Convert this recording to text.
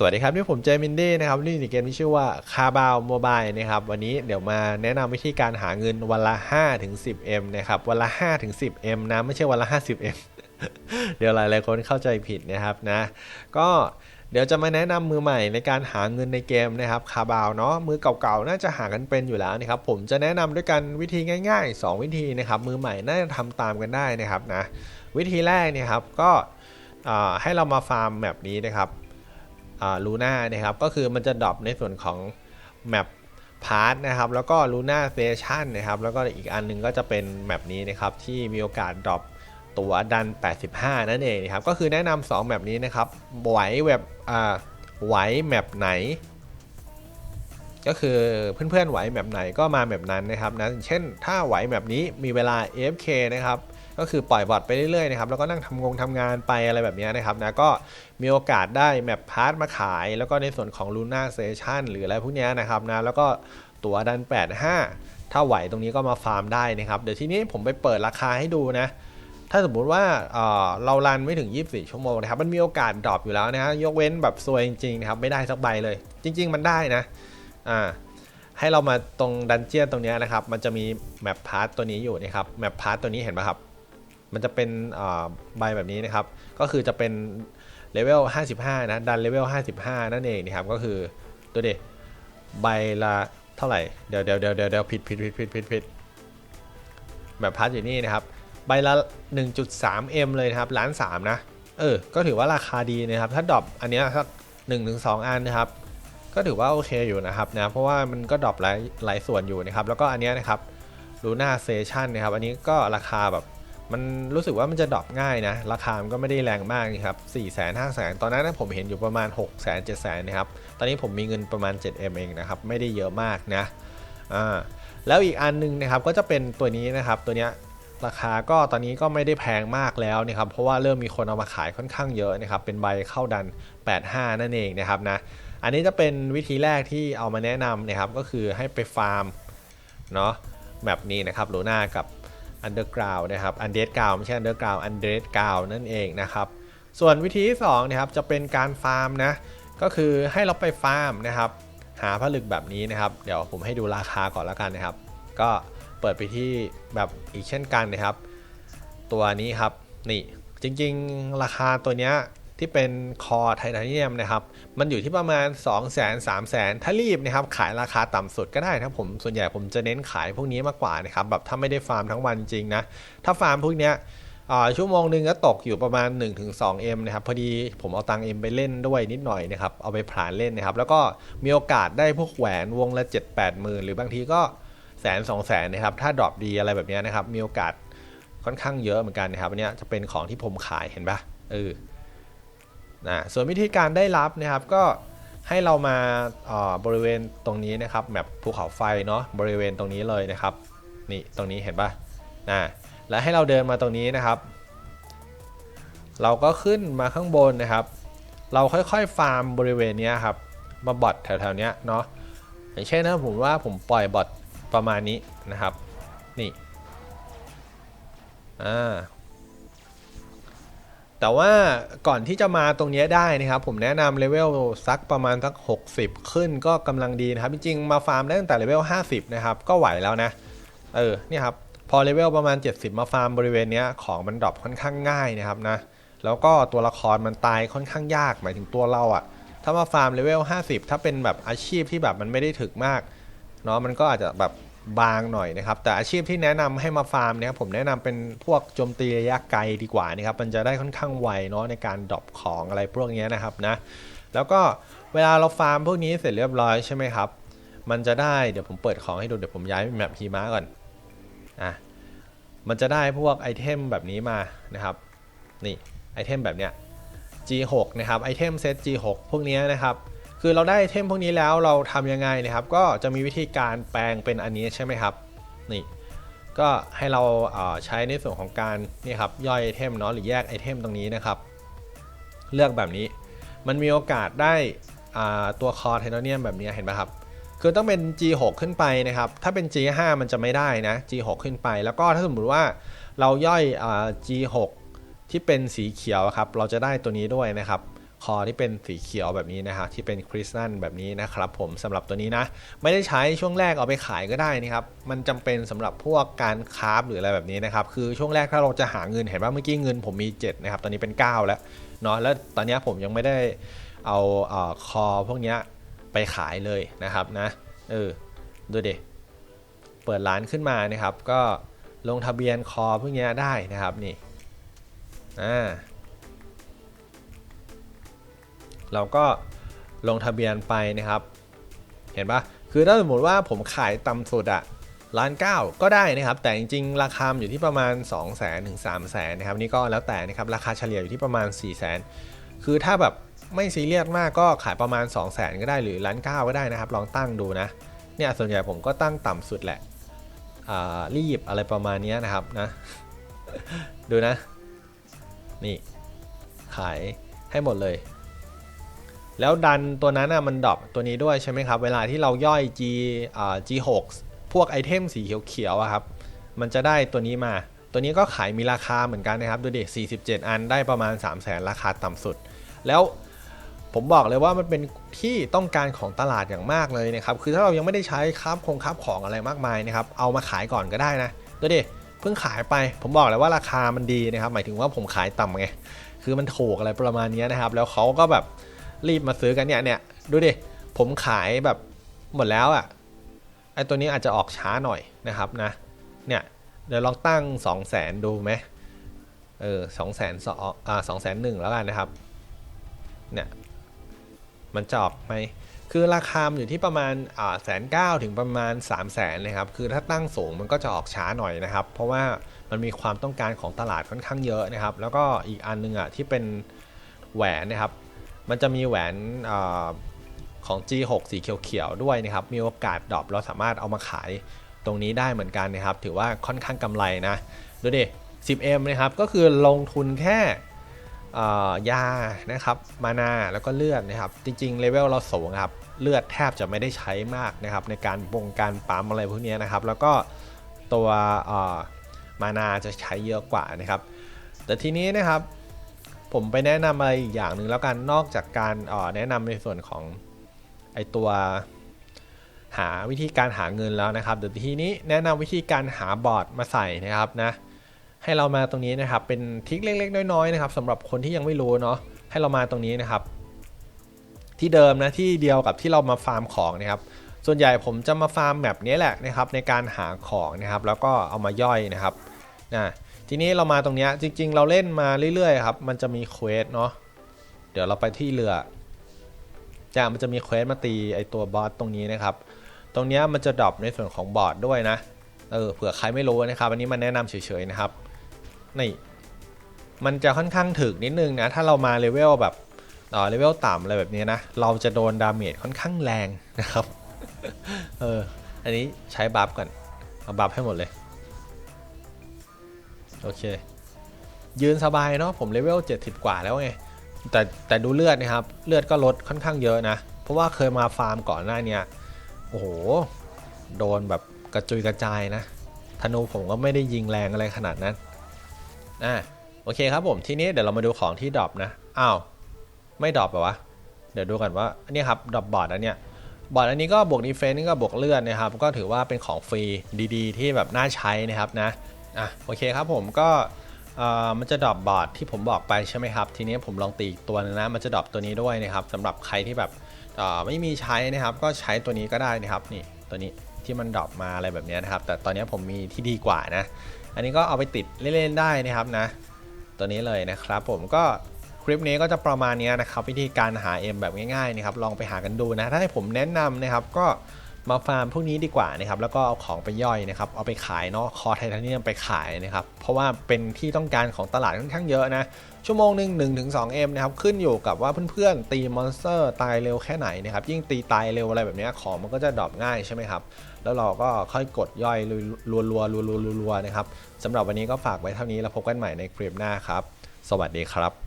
สวัสดีครับนี่ผมเจมินดี้นะครับนี่ในเกมที่ชื่อว่าคาบาวโมบายนะครับวันนี้เดี๋ยวมาแนะนำวิธีการหาเงินวันละ5ถึง10 M นะครับวันละ5ถึง10 M นะไม่ใช่วันละ50 M เดี๋ยวหลายๆคนเข้าใจผิดนะครับนะก็เดี๋ยวจะมาแนะนำมือใหม่ในการหาเงินในเกมนะครับคาบาวเนาะมือเก่าๆน่าจะหากันเป็นอยู่แล้วนะครับผมจะแนะนำด้วยกันวิธีง่าย ๆ 2 วิธีนะครับมือใหม่น่าจะทำตามกันได้นะครับนะวิธีแรกเนี่ยครับก็ให้เรามาฟาร์มแบบนี้นะครับ ลูน่านะครับก็คือมันจะดรอปในส่วนของแมปพาร์ทนะครับแล้วก็ลูน่าเซชันนะครับแล้วก็อีกอันหนึงก็จะเป็นแมปนี้นะครับที่มีโอกาสดรอปตัวดัน 85 นั่นเองนะครับก็คือแนะนำ2แบบนี้นะครับไหวแบบอ่าไหวแมปไหน ก็คือเพื่อนๆไหวแบบไหนก็มาแบบนั้นนะครับนะเช่นถ้าไหวแบบนี้มีเวลา AFK นะครับ ก็คือปล่อยบอทไปเรื่อยๆนะครับแล้วก็นั่งทำงงทำงานไปอะไรแบบนี้นะครับนะก็มีโอกาสได้แมปพาร์ทมาขาย แล้วก็ในส่วนของ Luna Station หรืออะไรพวกนี้นะครับนะแล้วก็ตั๋วดัน 85 ถ้าไหวตรงนี้ก็มาฟาร์มได้นะครับเดี๋ยวทีนี้ผมไปเปิดราคาให้ดูนะถ้าสมมุติว่าเเรารันไม่ถึง 24 ชั่วโมงนะครับมันมีโอกาสดรอปอยู่แล้วนะฮะยกเว้นแบบซวยจริงๆนะครับไม่ได้สักใบเลย จริง ๆ มันได้นะอ่าให้เรามาตรงดันเจียนตรงนี้นะครับ มันจะมีแมปพาร์ตตัวนี้อยู่นะครับแมปพาร์ตตัวนี้เห็นไหมครับ มันจะเป็นใบแบบนี้นะครับ ก็คือจะเป็นเลเวล 55 นะ ดันเลเวล 55 นั่นเองนะครับ ก็คือตัวเด็ใบละเท่าไหร่ เดี๋ยวเดี๋ยวเดี๋ยวเดี๋ยวผิดผิดผิดผิดผิดผิดแบบพาร์ทอยู่นี่นะครับ ใบละ 1.3M เลยนะครับ ล้านสามนะ เออ ก็ถือว่าราคาดีนะครับ ถ้าดรอปอันนี้สัก1-2อันนะครับ ก็ถือว่าโอเคอยู่นะครับนะ เพราะว่ามันก็ดรอปหลายหลายส่วนอยู่นะครับ แล้วก็อันนี้นะครับลูน่าเซชันนะครับ อันนี้ก็ราคาแบบ มันรู้สึกว่ามันจะดรอปง่ายนะ ราคามันก็ไม่ได้แรงมากนี่ครับ4 0 0 0 0 0 5 0 0 0 0ตอนนั้นผมเห็นอยู่ประมาณ6 0 0 0 0 7 0 0 0นะครับ ตอนนี้ผมมีเงินประมาณ 7M เองนะครับ ไม่ได้เยอะมากนะ อ่า แล้วอีกอันนึงนะครับ ก็จะเป็นตัวนี้นะครับ ตัวเนี้ยราคาก็ตอนนี้ก็ไม่ได้แพงมากแล้วนะครับ เพราะว่าเริ่มมีคนเอามาขายค่อนข้างเยอะนะครับ เป็นใบเข้าดัน 85 นั่นเองนะครับนะ อันนี้จะเป็นวิธีแรกที่เอามาแนะนำนะครับ ก็คือให้ไปฟาร์มเนาะแบบนี้นะครับโลน่ากับ Underground นะครับ Underground ไม่ใช่ Underground Underground นั่นเองนะครับ ส่วนวิธีที่2นะครับจะเป็นการฟาร์มนะ ก็คือให้เราไปฟาร์มนะครับหาผลึกแบบนี้นะครับ เดี๋ยวผมให้ดูราคาก่อนแล้วกันนะครับ ก็เปิดไปที่แบบอีกเช่นกันนะครับ ตัวนี้ครับนี่จริงๆ ราคาตัวเนี้ย ที่เป็นคอไทเทเนียมนะครับ มันอยู่ที่ประมาณ 2 0 0 0 0 0 3 0 0 0 ถ้ารีบนะครับ ขายราคาต่ำสุดก็ได้ถ้าผม ส่วนใหญ่ผมจะเน้นขายพวกนี้มากกว่านะครับ แบบถ้าไม่ได้ฟาร์มทั้งวันจริงนะ ถ้าฟาร์มพวกเนี้ยชั่วโมงหนึ่งก็ตกอยู่ประมาณ 1-2M นะครับ พอดีผมเอาตังค์ M ไปเล่นด้วยนิดหน่อยนะครับ เอาไปผลานเล่นนะครับ แล้วก็มีโอกาสได้พวกแหวนวงละ 7-8หมื่นหรือบางทีก็แสนสองแสนนะครับ ถ้าดรอปดีอะไรแบบนี้นะครับ มีโอกาสค่อนข้างเยอะเหมือนกันนะครับอันนี้จะเป็นของที่ผมขายเห็นปะเออ นะส่วนวิธีการได้รับนะครับก็ให้เรามาบริเวณตรงนี้นะครับแมปภูเขาไฟเนาะบริเวณตรงนี้เลยนะครับนี่ตรงนี้เห็นปะนะแล้วให้เราเดินมาตรงนี้นะครับ เราก็ขึ้นมาข้างบนนะครับ เราค่อยๆฟาร์มบริเวณนี้ครับมาบอทแถวๆนี้เนาะอย่างเช่นนะผมว่าผมปล่อยบอทประมาณนี้นะครับ นี่อ่า แต่ว่าก่อนที่จะมาตรงนี้ได้นะครับ ผมแนะนำเลเวลสักประมาณสัก 60 ขึ้นก็กำลังดีนะครับ จริงๆ มาฟาร์มได้ตั้งแต่เลเวล50 นะครับ ก็ไหวแล้วนะ เออเนี่ยครับ พอเลเวลประมาณ 70 มาฟาร์มบริเวณนี้ของมันดรอปค่อนข้างง่ายนะครับนะ แล้วก็ตัวละครมันตายค่อนข้างยากหมายถึงตัวเราอะถ้ามาฟาร์มเลเวล50 ถ้าเป็นแบบอาชีพที่แบบมันไม่ได้ถึกมากเนาะมันก็อาจจะแบบ บางหน่อยนะครับ แต่อาชีพที่แนะนำให้มาฟาร์มเนี่ยผมแนะนำเป็นพวกโจมตีระยะไกลดีกว่านะครับ มันจะได้ค่อนข้างไวเนาะในการดรอปของอะไรพวกนี้นะครับนะ แล้วก็เวลาเราฟาร์มพวกนี้เสร็จเรียบร้อยใช่ไหมครับ มันจะได้เดี๋ยวผมเปิดของให้ดูเดี๋ยวผมย้ายแมปพีมาก่อน อะ มันจะได้พวกไอเทมแบบนี้มานะครับ นี่ไอเทมแบบเนี้ย G6 นะครับ ไอเทมเซต G6 พวกนี้นะครับ คือเราได้ไอเทมพวกนี้แล้วเราทำยังไงนะครับ ก็จะมีวิธีการแปลงเป็นอันนี้ใช่ไหมครับ นี่ ก็ให้เราใช้ในส่วนของการนี่ครับย่อยไอเทมเนาะหรือแยกไอเทมตรงนี้นะครับ เลือกแบบนี้ มันมีโอกาสได้ตัวคอไทเทเนียมแบบนี้เห็นไหมครับ คือต้องเป็น G6 ขึ้นไปนะครับ ถ้าเป็น G5 มันจะไม่ได้นะ G6 ขึ้นไป แล้วก็ถ้าสมมติว่าเราย่อย G6 ที่เป็นสีเขียวครับ เราจะได้ตัวนี้ด้วยนะครับ คอที่เป็นสีเขียวแบบนี้นะฮะที่เป็นคริสตัลแบบนี้นะครับผมสำหรับตัวนี้นะ ไม่ได้ใช้ช่วงแรกเอาไปขายก็ได้นะครับ มันจำเป็นสำหรับพวกการคราฟหรืออะไรแบบนี้นะครับ คือช่วงแรกถ้าเราจะหาเงินเห็นว่าเมื่อกี้เงินผมมี 7 นะครับ ตอนนี้เป็น 9 แล้วเนาะแล้วตอนนี้ผมยังไม่ได้เอาเอ่อคอพวกนี้ไปขายเลยนะครับนะเออดูดิเปิดร้านขึ้นมานะครับ ก็ลงทะเบียนคอพวกนี้ได้นะครับนี่อ่า เราก็ลงทะเบียนไปนะครับ เห็นปะคือถ้าสมมติว่าผมขายต่ำสุดอะล้านเก้าก็ได้นะครับ แต่จริงๆ ราคาอยู่ที่ประมาณ 2 0 0 0 0 0ถึง3 0 0 0 0นะครับนี่ก็แล้วแต่นะครับราคาเฉลี่ยอยู่ที่ประมาณ 4 0 0 0 0 0คือถ้าแบบไม่ซีเรียสมากก็ขายประมาณ 2 0 0 0 0 0 ก็ได้หรือล้านเก้าก็ได้นะครับ ลองตั้งดูนะเนี่ยส่วนใหญ่ผมก็ตั้งต่ำสุดแหละรีบอะไรประมาณนี้นะครับนะ ดูนะ นี่ ขายให้หมดเลย แล้วดันตัวนั้นอะมันดรอปตัวนี้ด้วยใช่ไหมครับ เวลาที่เราย่อย G อ่า G6 พวกไอเทมสีเขียวๆอะครับ มันจะได้ตัวนี้มา ตัวนี้ก็ขายมีราคาเหมือนกันนะครับ ดูดิ 47 อันได้ประมาณ 3 0 0แสนราคาต่ำสุด แล้วผมบอกเลยว่ามันเป็นที่ต้องการของตลาดอย่างมากเลยนะครับ คือถ้าเรายังไม่ได้ใช้คับคงคับของอะไรมากมายนะครับ เอามาขายก่อนก็ได้นะ ดูดิ เพิ่งขายไป ผมบอกเลยว่าราคามันดีนะครับ หมายถึงว่าผมขายต่ำไง คือมันถูกอะไรประมาณนี้นะครับ แล้วเขาก็แบบ รีบมาซื้อกันเนี่ยเนี่ยดูดิผมขายแบบหมดแล้วอะ่ะไอตัวนี้อาจจะออกช้าหน่อยนะครับนะเนี่ยเดี๋ยวลองตั้ง 2 0 0แสนดูไหมเออสองแสนสองอ่าสองแสนหนึ่งแล้วกันนะครับเนี่ยมันจะออกไหมคือราคามอยู่ที่ประมาณอ่าแสนเก้าถึงประมาณ3 0 0แสนนะครับ คือถ้าตั้งสูงมันก็จะออกช้าหน่อยนะครับ เพราะว่ามันมีความต้องการของตลาดค่อนข้างเยอะนะครับ แล้วก็อีกอันนึงอะที่เป็นแหวนนะครับ มันจะมีแหวนอของ G6 สีเขียวๆด้วยนะครับ มีโอกาสดรอปเราสามารถเอามาขายตรงนี้ได้เหมือนกันนะครับ ถือว่าค่อนข้างกำไรนะ ดูดิ 10M นะครับ ก็คือลงทุนแค่ยานะครับ มานาแล้วก็เลือดนะครับ จริงๆเลเวลเราสูงครับ เลือดแทบจะไม่ได้ใช้มากนะครับ ในการบงการปั๊มอะไรพวกนี้นะครับ แล้วก็ตัวมานาจะใช้เยอะกว่านะครับ แต่ทีนี้นะครับ ผมไปแนะนำอะไรอีกอย่างหนึ่งแล้วกันนอกจากการอ่อแนะนำในส่วนของไอตัวหาวิธีการหาเงินแล้วนะครับเดี๋ยวทีนี้แนะนำวิธีการหาบอร์ดมาใส่นะครับนะให้เรามาตรงนี้นะครับ เป็นทิคเล็ก ๆ น้อยๆนะครับสำหรับคนที่ยังไม่รู้เนาะให้เรามาตรงนี้นะครับ ที่เดิมนะที่เดียวกับที่เรามาฟาร์มของนะครับ ส่วนใหญ่ผมจะมาฟาร์มแบบนี้แหละนะครับ ในการหาของนะครับ แล้วก็เอามาย่อยนะครับนะ ทีนี้เรามาตรงเนี้ยจริง ๆ เราเล่นมาเรื่อยๆครับ มันจะมีเควสเนาะเดี๋ยวเราไปที่เรือจะมันจะมีเควสมาตีไอตัวบอสตรงนี้นะครับ ตรงเนี้ยมันจะดรอปในส่วนของบอร์ดด้วยนะเออเผื่อใครไม่รู้นะครับ อันนี้มันแนะนำเฉยๆนะครับนี่มันจะค่อนข้างถึกนิดนึงนะ ถ้าเรามาเลเวลแบบอ่าเลเวลต่ำอะไรแบบนี้นะ เราจะโดนดาเมจค่อนข้างแรงนะครับ เออ อันนี้ใช้บัฟก่อน เอาบัฟให้หมดเลย โอเค ยืนสบายเนาะผมเลเวล 70 กว่าแล้วไง แต่แต่ดูเลือดนะครับ เลือดก็ลดค่อนข้างเยอะนะ เพราะว่าเคยมาฟาร์มก่อนหน้านี้โอ้โห โดนแบบกระจุยกระจายนะ ธนูผมก็ไม่ได้ยิงแรงอะไรขนาดนั้นอะโอเคครับผม ทีนี้เดี๋ยวเรามาดูของที่ดรอปนะ อ้าว ไม่ดรอปเหรอวะ เดี๋ยวดูกันว่านนี้ครับดรอปบอร์ดอันเนี้ยบอร์ดอันนี้ก็บวกดีเฟนนี่ก็บวกเลือดนะครับ ก็ถือว่าเป็นของฟรีดี ๆ ที่แบบน่าใช้นะครับนะ อะโอเคครับผมก็มันจะดรอปบอร์ดที่ผมบอกไปใช่ไหมครับ ทีนี้ผมลองตีอีกตัวนึงนะ มันจะดรอปตัวนี้ด้วยนะครับสำหรับใครที่แบบไม่มีใช้นะครับ ก็ใช้ตัวนี้ก็ได้นะครับนี่ตัวนี้ที่มันดรอปมาอะไรแบบนี้นะครับ แต่ตอนนี้ผมมีที่ดีกว่านะ อันนี้ก็เอาไปติดเล่นๆได้นะครับนะ ตัวนี้เลยนะครับผมก็คลิปนี้ก็จะประมาณนี้นะครับวิธีการหา M แบบง่ายๆนะครับลองไปหากันดูนะถ้าให้ผมแนะนำนะครับก็ มาฟาร์มพวกนี้ดีกว่านะครับแล้วก็เอาของไปย่อยนะครับเอาไปขายเนาะคอไทเทเนียมไปขายนะครับเพราะว่าเป็นที่ต้องการของตลาดค่อนข้างเยอะนะชั่วโมงหนึ่ง1ถึง2 M นะครับขึ้นอยู่กับว่าเพื่อนๆ ตีมอนสเตอร์ตายเร็วแค่ไหนนะครับยิ่งตีตายเร็วอะไรแบบนี้ของมันก็จะดรอปง่ายใช่ไหมครับแล้วเราก็ค่อยกดย่อยรัวๆรัวๆรัวๆนะครับสำหรับวันนี้ก็ฝากไว้เท่านี้แล้วพบกันใหม่ในคลิปหน้าครับ สวัสดีครับ